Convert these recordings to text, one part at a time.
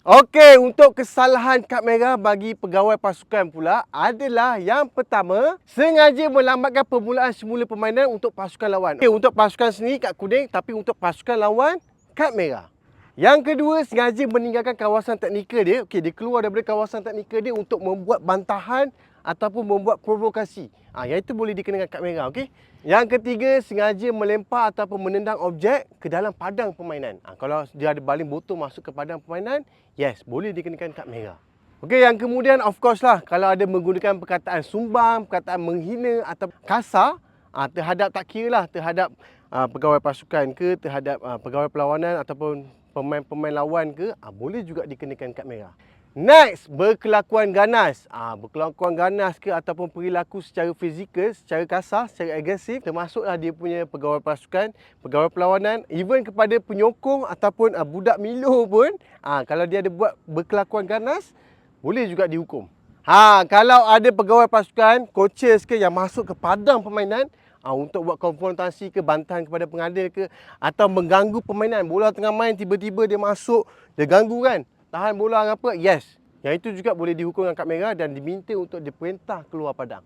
Okey, untuk kesalahan kad merah bagi pegawai pasukan pula adalah yang pertama, sengaja melambatkan permulaan semula permainan untuk pasukan lawan. Okey, untuk pasukan sendiri kad kuning tapi untuk pasukan lawan kad merah. Yang kedua, sengaja meninggalkan kawasan teknikal dia. Okey, dia keluar daripada kawasan teknikal dia untuk membuat bantahan ataupun membuat provokasi. Ah, yang itu boleh dikenakan kad merah, okey? Yang ketiga, sengaja melempar ataupun menendang objek ke dalam padang permainan. Ah, kalau dia ada baling botol masuk ke padang permainan, yes, boleh dikenakan kad merah. Okey, yang kemudian of course lah kalau ada menggunakan perkataan sumbang, perkataan menghina atau kasar ah, terhadap tak kira lah terhadap ah, pegawai pasukan ke, terhadap ah, pegawai perlawanan ataupun pemain-pemain lawan ke, ah, boleh juga dikenakan kad merah. Next, berkelakuan ganas. Ah, berkelakuan ganas ke ataupun perilaku secara fizikal, secara kasar, secara agresif, termasuklah dia punya pegawai pasukan, pegawai perlawanan, even kepada penyokong ataupun ah, budak Milo pun, ah, kalau dia ada buat berkelakuan ganas, boleh juga dihukum. Ha, kalau ada pegawai pasukan, coaches ke yang masuk ke padang permainan, ah, untuk buat konfrontasi ke bantahan kepada pengadil ke atau mengganggu permainan bola tengah main tiba-tiba dia masuk dia ganggu kan tahan bola ke apa, yes. Yang itu juga boleh dihukum dengan kad merah dan diminta untuk diperintah keluar padang.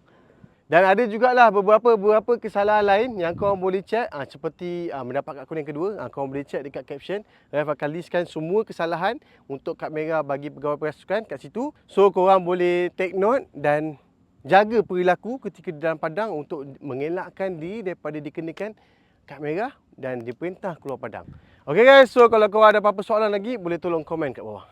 Dan ada jugalah beberapa beberapa kesalahan lain yang kau boleh check ah, seperti ah, mendapat kad kuning kedua, ah, kau boleh check dekat caption. Ref akan listkan semua kesalahan untuk kad merah bagi pegawai pasukan kat situ. So korang boleh take note dan jaga perilaku ketika di dalam padang untuk mengelakkan diri daripada dikenakan kad merah dan diperintah keluar padang. Okay guys, so kalau korang ada apa-apa soalan lagi boleh tolong komen kat bawah.